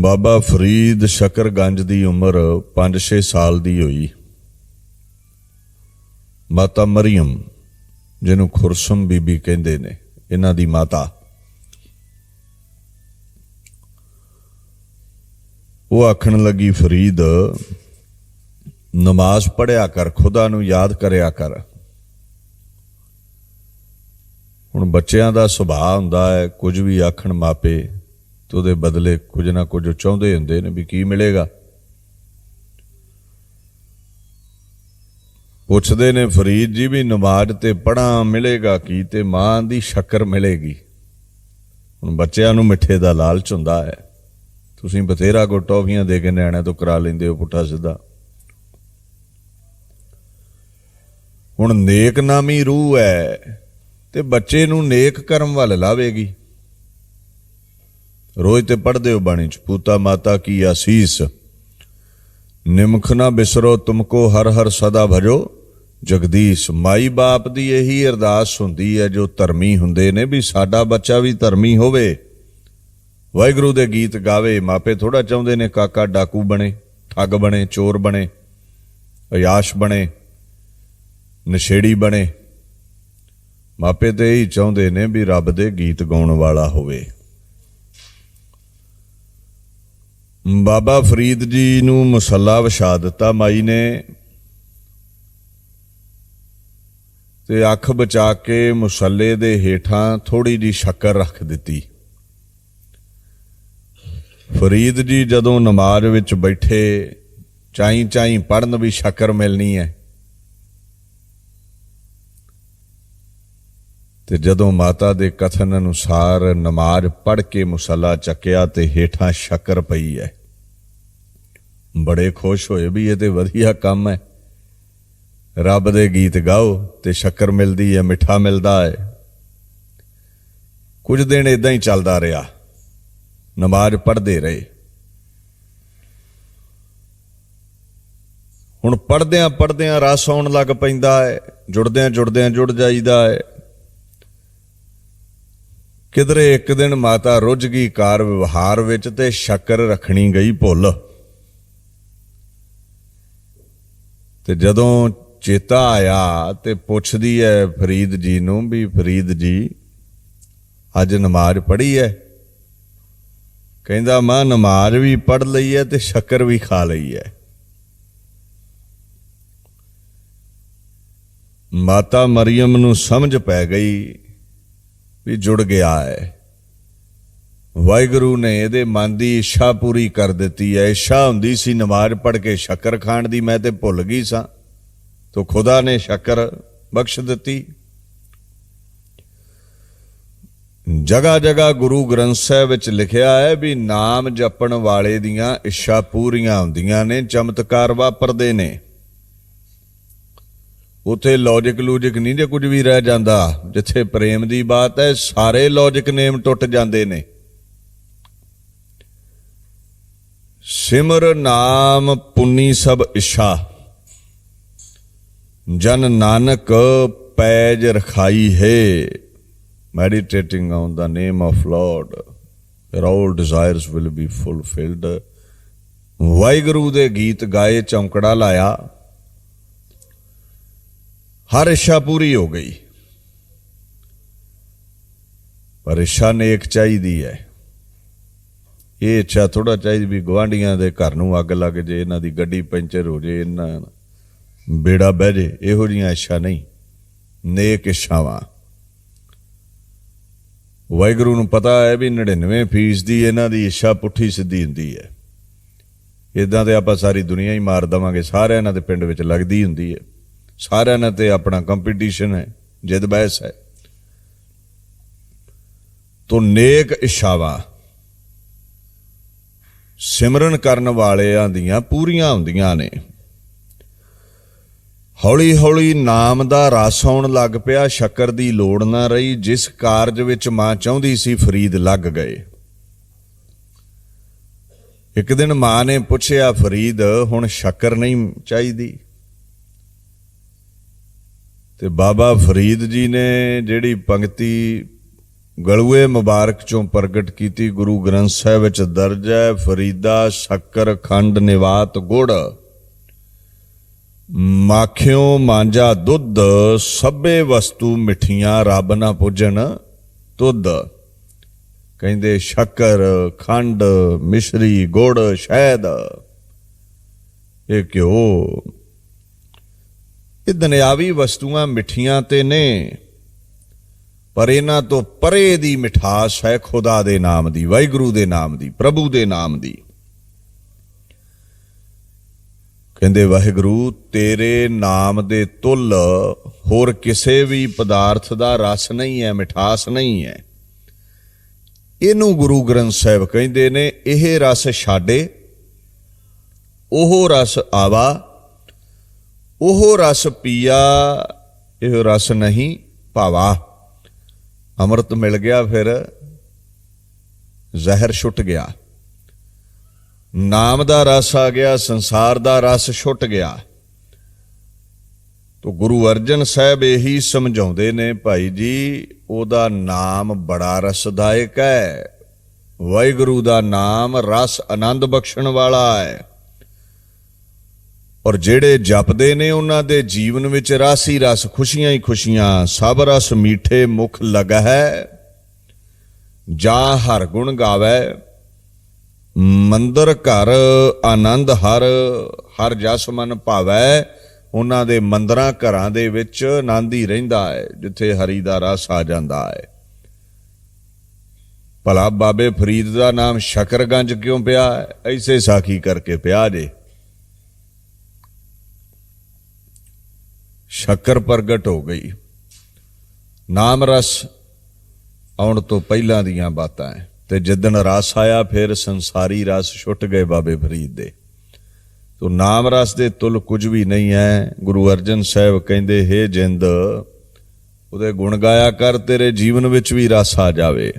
ਬਾਬਾ ਫਰੀਦ ਸ਼ਕਰਗੰਜ ਦੀ ਉਮਰ 5-6 ਸਾਲ ਦੀ ਹੋਈ। ਮਾਤਾ ਮਰੀਮ ਜਿਹਨੂੰ ਖੁਰਸਮ ਬੀਬੀ ਕਹਿੰਦੇ ਨੇ, ਇਹਨਾਂ ਦੀ ਮਾਤਾ। ਉਹ ਆਖਣ ਲੱਗੀ, ਫਰੀਦ, ਨਮਾਜ਼ ਪੜਿਆ ਕਰ, ਖੁਦਾ ਨੂੰ ਯਾਦ ਕਰਿਆ ਕਰ। ਹੁਣ ਬੱਚਿਆਂ ਦਾ ਸੁਭਾਅ ਹੁੰਦਾ ਹੈ, ਕੁਝ ਵੀ ਆਖਣ ਮਾਪੇ ਤੇ ਉਹਦੇ ਬਦਲੇ ਕੁਝ ਨਾ ਕੁਝ ਚਾਹੁੰਦੇ ਹੁੰਦੇ ਨੇ ਵੀ ਕੀ ਮਿਲੇਗਾ। ਪੁੱਛਦੇ ਨੇ, ਫਰੀਦ ਜੀ ਵੀ ਨਮਾਜ਼ ਤੇ ਪੜਾਂ ਮਿਲੇਗਾ ਕੀ ਤੇ ਮਾਂ ਦੀ ਸ਼ੱਕਰ ਮਿਲੇਗੀ। ਹੁਣ ਬੱਚਿਆਂ ਨੂੰ ਮਿੱਠੇ ਦਾ ਲਾਲਚ ਹੁੰਦਾ ਹੈ। ਤੁਸੀਂ ਬਥੇਰਾ ਕੋ ਟੌਫੀਆਂ ਦੇ ਕੇ ਨਿਆਣਿਆਂ ਤੋਂ ਕਰਾ ਲੈਂਦੇ ਹੋ ਪੁੱਠਾ ਸਿੱਧਾ। ਹੁਣ ਨੇਕ ਨਾਮੀ ਰੂਹ ਹੈ ਤੇ ਬੱਚੇ ਨੂੰ ਨੇਕ ਕਰਮ ਵੱਲ ਲਾਵੇਗੀ। ਰੋਜ਼ ਤੇ ਪੜਦੇ ਹੋ ਬਾਣੀ ਚ, ਪੂਤਾ ਮਾਤਾ ਕੀ ਆਸੀਸ? ਨਿਮਖ ਨਾ ਬਿਸਰੋ, ਤੁਮਕੋ ਹਰ ਹਰ ਸਦਾ ਭਜੋ। ਜਗਦੀਸ਼, ਮਾਈ ਬਾਪ ਦੀ ਇਹੀ ਅਰਦਾਸ ਹੁੰਦੀ ਹੈ, ਜੋ ਧਰਮੀ ਹੁੰਦੇ ਨੇ, ਵੀ ਸਾਡਾ ਬੱਚਾ ਵੀ ਧਰਮੀ ਹੋਵੇ। ਵਾਹਿਗੁਰੂ ਦੇ ਗੀਤ ਗਾਵੇ, ਮਾਪੇ ਥੋੜਾ ਚਾਹੁੰਦੇ ਨੇ ਕਾਕਾ ਡਾਕੂ ਬਣੇ, ਠੱਗ ਬਣੇ, ਚੋਰ ਬਣੇ, ਅਯਾਸ਼ ਬਣੇ, ਨਸ਼ੇੜੀ ਬਣੇ। ਮਾਪੇ ਤੇ ਇਹੀ ਚਾਹੁੰਦੇ ਨੇ ਵੀ ਰੱਬ ਦੇ ਗੀਤ ਗਾਉਣ ਵਾਲਾ ਹੋਵੇ। ਬਾਬਾ ਫਰੀਦ ਜੀ ਨੂੰ ਮੁਸੱਲਾ ਵਿਛਾ ਦਿੱਤਾ ਮਾਈ ਨੇ ਤੇ ਅੱਖ ਬਚਾ ਕੇ ਮੁਸੱਲੇ ਦੇ ਹੇਠਾਂ ਥੋੜੀ ਜੀ ਸ਼ੱਕਰ ਰੱਖ ਦਿੱਤੀ। ਫਰੀਦ ਜੀ ਜਦੋਂ ਨਮਾਜ਼ ਵਿੱਚ ਬੈਠੇ ਚਾਈ ਚਾਈ ਪੜਨ ਵੀ ਸ਼ੱਕਰ ਮਿਲਣੀ ਹੈ। ਤੇ ਜਦੋਂ ਮਾਤਾ ਦੇ ਕਥਨ ਅਨੁਸਾਰ ਨਮਾਜ਼ ਪੜ੍ਹ ਕੇ ਮੁਸੱਲਾ ਚੱਕਿਆ ਤੇ ਹੇਠਾਂ ਸ਼ੱਕਰ ਪਈ ਹੈ। ਬੜੇ ਖੁਸ਼ ਹੋਏ ਵੀ ਇਹ ਤੇ ਵਧੀਆ ਕੰਮ ਹੈ। ਰੱਬ ਦੇ ਗੀਤ ਗਾਓ ਤੇ ਸ਼ੱਕਰ ਮਿਲਦੀ ਹੈ, ਮਿੱਠਾ ਮਿਲਦਾ ਹੈ। ਕੁਝ ਦਿਨ ਇਦਾਂ ਹੀ ਚੱਲਦਾ ਰਿਹਾ। ਨਮਾਜ਼ ਪੜ੍ਹਦੇ ਰਹੇ। ਹੁਣ ਪੜਦਿਆਂ ਪੜਦਿਆਂ ਰਸ ਆਉਣ ਲੱਗ ਪੈਂਦਾ ਹੈ। ਜੁੜਦਿਆਂ ਜੁੜਦਿਆਂ ਜੁੜ ਜਾਈਦਾ ਹੈ। ਕਿਧਰੇ ਇੱਕ ਦਿਨ ਮਾਤਾ ਰੁੱਝ ਗਈ ਕਾਰ ਵਿਵਹਾਰ ਵਿੱਚ ਤੇ ਸ਼ੱਕਰ ਰੱਖਣੀ ਗਈ ਭੁੱਲ। ਤੇ ਜਦੋਂ ਚੇਤਾ ਆਇਆ ਤੇ ਪੁੱਛਦੀ ਹੈ ਫਰੀਦ ਜੀ ਨੂੰ ਵੀ, ਫਰੀਦ ਜੀ, ਅੱਜ ਨਮਾਜ਼ ਪੜ੍ਹੀ ਹੈ ਕਹਿੰਦਾ, ਮਾਂ, ਨਮਾਜ਼ ਵੀ ਪੜ੍ਹ ਲਈ ਹੈ ਤੇ ਸ਼ੱਕਰ ਵੀ ਖਾ ਲਈ ਹੈ ਮਾਤਾ ਮਰੀਮ ਨੂੰ ਸਮਝ ਪੈ ਗਈ ਵੀ ਜੁੜ ਗਿਆ ਹੈ ਵਾਹਿਗੁਰੂ ਨੇ ਇਹਦੇ ਮਨ ਦੀ ਇੱਛਾ ਪੂਰੀ ਕਰ ਦਿੱਤੀ ਹੈ। ਇੱਛਾ ਹੁੰਦੀ ਸੀ ਨਮਾਜ਼ ਪੜ੍ਹ ਕੇ ਸ਼ੱਕਰ ਖਾਣ ਦੀ, ਮੈਂ ਤੇ ਭੁੱਲ ਗਈ ਸਾਂ। ਤੋ ਖੁਦਾ ਨੇ ਸ਼ੱਕਰ ਬਖਸ਼ ਦਿੱਤੀ। ਜਗਾ ਜਗਾ ਗੁਰੂ ਗ੍ਰੰਥ ਸਾਹਿਬ ਵਿੱਚ ਲਿਖਿਆ ਹੈ ਵੀ ਨਾਮ ਜਪਣ ਵਾਲੇ ਦੀਆਂ ਇੱਛਾ ਪੂਰੀਆਂ ਹੁੰਦੀਆਂ ਨੇ, ਚਮਤਕਾਰ ਵਾਪਰਦੇ ਨੇ। ਉਥੇ ਲੌਜੀਕ ਲੂਜਿਕ ਨਹੀਂ ਜੇ ਕੁਝ ਵੀ ਰਹਿ ਜਾਂਦਾ। ਜਿੱਥੇ ਪ੍ਰੇਮ ਦੀ ਬਾਤ ਹੈ, ਸਾਰੇ ਲੌਜਿਕ ਨੇਮ ਟੁੱਟ ਜਾਂਦੇ ਨੇ। ਸਿਮਰ ਨਾਮ ਪੁੰਨੀ ਸਭ ਇਸ਼ਾ ਜਨ ਨਾਨਕ ਪੈਜ ਰਖਾਈ ਹੈ। Meditating on the name of lord your all desires will be fulfilled Waheguru ਦੇ ਗੀਤ ਗਾਏ, ਚੌਂਕੜਾ ਲਾਇਆ। ਹਰ ਇੱਛਾ ਪੂਰੀ ਹੋ ਗਈ। ਪਰ ਇੱਛਾ ਨੇਕ ਚਾਹੀਦੀ ਹੈ। ਇਹ ਇੱਛਾ ਥੋੜਾ ਚਾਹੀਦੀ ਵੀ ਗਵਾਂਡੀਆਂ ਦੇ ਘਰ ਨੂੰ ਅੱਗ ਲੱਗ ਜੇ, ਇਹਨਾਂ ਦੀ ਗੱਡੀ ਪੈਂਚਰ ਹੋ ਜੇ, ਇਹਨਾਂ ਬੇੜਾ ਬਹਿ ਜੇ, ਇਹੋ ਜੀਆਂ ਇੱਛਾ ਨਹੀਂ। ਨੇਕ ਇੱਛਾਵਾਂ। ਵਾਹਿਗੁਰੂ ਨੂੰ ਪਤਾ ਹੈ ਵੀ 99 ਫੀਸ ਦੀ ਇਹਨਾਂ ਦੀ ਇੱਛਾ ਪੁੱਠੀ ਸਿੱਧੀ ਹੁੰਦੀ ਹੈ। ਇਦਾਂ ਤੇ ਆਪਾਂ ਸਾਰੀ ਦੁਨੀਆ ਹੀ ਮਾਰ ਦਵਾਂਗੇ, ਸਾਰਿਆਂ ਨਾਲ ਤੇ ਪਿੰਡ ਵਿੱਚ ਲੱਗਦੀ ਹੁੰਦੀ ਹੈ। ਸਾਰਿਆਂ ਨਾਲ ਤੇ ਆਪਣਾ ਕੰਪੀਟੀਸ਼ਨ ਹੈ, ਜਿੱਦ ਬਹਿਸ ਹੈ। ਤੋ ਨੇਕ ਇਸ਼ਾਵਾ ਸਿਮਰਨ ਕਰਨ ਵਾਲਿਆਂ ਦੀਆਂ ਪੂਰੀਆਂ ਹੁੰਦੀਆਂ ਨੇ। ਹੌਲੀ ਹੌਲੀ ਨਾਮ ਦਾ ਰਸ ਆਉਣ ਲੱਗ ਪਿਆ, ਸ਼ੱਕਰ ਦੀ ਲੋੜ ਨਾ ਰਹੀ, ਜਿਸ ਕਾਰਜ ਵਿੱਚ ਮਾਂ ਚਾਹੁੰਦੀ ਸੀ, ਫਰੀਦ ਲੱਗ ਗਏ। ਇੱਕ ਦਿਨ ਮਾਂ ਨੇ ਪੁੱਛਿਆ, ਫਰੀਦ, ਹੁਣ ਸ਼ੱਕਰ ਨਹੀਂ ਚਾਹੀਦੀ? ਤੇ ਬਾਬਾ ਫਰੀਦ ਜੀ ਨੇ ਜਿਹੜੀ ਪੰਕਤੀ ਗਲੂਏ ਮੁਬਾਰਕ ਚੋਂ ਪ੍ਰਗਟ ਕੀਤੀ ਗੁਰੂ ਗ੍ਰੰਥ ਸਾਹਿਬ ਵਿੱਚ ਦਰਜ ਹੈ, ਫਰੀਦਾ, ਸ਼ੱਕਰ, ਖੰਡ, ਨਿਵਾਤ, ਗੁੜ। ਮਾਖਿਓ ਮਾਂਜਾ ਦੁੱਧ, ਸਭੇ ਵਸਤੂ ਮਿੱਠੀਆਂ, ਰੱਬ ਨਾ ਪੁੱਜਣ ਦੁੱਧ ਕਹਿੰਦੇ ਸ਼ੱਕਰ, ਖੰਡ, ਮਿਸ਼ਰੀ, ਗੁੜ, ਸ਼ਹਿਦ। ਇਹ ਘਿਓ। ਇਹ ਦੁਨਿਆਵੀ ਵਸਤੂਆਂ ਮਿੱਠੀਆਂ ਤੇ ਨੇ। ਪਰ ਇਹਨਾਂ ਤੋਂ ਪਰੇ ਦੀ ਮਿਠਾਸ ਹੈ ਖੁਦਾ ਦੇ ਨਾਮ ਦੀ, ਵਾਹਿਗੁਰੂ ਦੇ ਨਾਮ ਦੀ, ਪ੍ਰਭੂ ਦੇ ਨਾਮ ਦੀ। ਕਹਿੰਦੇ, ਵਾਹਿਗੁਰੂ, ਤੇਰੇ ਨਾਮ ਦੇ ਤੁਲ ਹੋਰ ਕਿਸੇ ਵੀ ਪਦਾਰਥ ਦਾ ਰਸ ਨਹੀਂ ਹੈ, ਮਿਠਾਸ ਨਹੀਂ ਹੈ। ਇਹਨੂੰ ਗੁਰੂ ਗ੍ਰੰਥ ਸਾਹਿਬ ਕਹਿੰਦੇ ਨੇ, ਇਹ ਰਸ ਛਾੜੇ ਉਹ ਰਸ ਆਵਾ, ਉਹ ਰਸ ਪੀਆ, ਇਹ ਰਸ ਨਹੀਂ ਭਾਵਾ। ਅੰਮ੍ਰਿਤ ਮਿਲ ਗਿਆ, ਫਿਰ ਜ਼ਹਿਰ ਛੁੱਟ ਗਿਆ। ਨਾਮ ਦਾ ਰਸ ਆ ਗਿਆ, ਸੰਸਾਰ ਦਾ ਰਸ ਛੁੱਟ ਗਿਆ। ਤੋ ਗੁਰੂ ਅਰਜਨ ਸਾਹਿਬ ਇਹੀ ਸਮਝਾਉਂਦੇ ਨੇ, ਭਾਈ ਜੀ, ਉਹਦਾ ਨਾਮ ਬੜਾ ਰਸਦਾਇਕ ਹੈ। ਵਾਹਿਗੁਰੂ ਦਾ ਨਾਮ ਰਸ ਆਨੰਦ ਬਖਸ਼ਣ ਵਾਲਾ ਹੈ। ਔਰ ਜਿਹੜੇ ਜਪਦੇ ਨੇ ਉਹਨਾਂ ਦੇ ਜੀਵਨ ਵਿੱਚ ਰਸ ਹੀ ਰਸ ਖੁਸ਼ੀਆਂ ਹੀ ਖੁਸ਼ੀਆਂ, ਸਭ ਰਸ ਮੀਠੇ ਮੁਖ ਹੈ ਜਾ ਹਰ ਗੁਣ ਗਾਵੇ, ਮੰਦਰ ਘਰ ਆਨੰਦ ਹਰ ਹਰ ਜਸ ਮਨ ਭਾਵੈ। ਉਹਨਾਂ ਦੇ ਮੰਦਰਾਂ ਘਰਾਂ ਦੇ ਵਿੱਚ ਆਨੰਦ ਹੀ ਰਹਿੰਦਾ ਹੈ, ਜਿੱਥੇ ਹਰੀ ਦਾ ਰਸ ਆ ਜਾਂਦਾ ਹੈ। ਭਲਾ ਬਾਬੇ ਫਰੀਦ ਦਾ ਨਾਮ ਸ਼ਕਰਗੰਜ ਕਿਉਂ ਪਿਆ ਹੈ? ਐਸੇ ਸਾਖੀ ਕਰਕੇ ਪਿਆ ਜੇ। ਸ਼ੱਕਰ ਪ੍ਰਗਟ ਹੋ ਗਈ। ਨਾਮ ਰਸ ਆਉਣ ਤੋਂ ਪਹਿਲਾਂ ਦੀਆਂ ਬਾਤਾਂ ਹੈ ਤੇ ਜਿੱਦਣ ਰਸ ਆਇਆ, ਫਿਰ ਸੰਸਾਰੀ ਰਸ ਛੁੱਟ ਗਏ ਬਾਬੇ ਫਰੀਦ ਦੇ। ਤੋ ਨਾਮ ਰਸ ਦੇ ਤੁਲ ਕੁਝ ਵੀ ਨਹੀਂ ਹੈ ਗੁਰੂ ਅਰਜਨ ਸਾਹਿਬ ਕਹਿੰਦੇ, ਹੇ ਜਿੰਦ, ਉਹਦੇ ਗੁਣ ਗਾਇਆ ਕਰ, ਤੇਰੇ ਜੀਵਨ ਵਿੱਚ ਵੀ ਰਸ ਆ ਜਾਵੇ।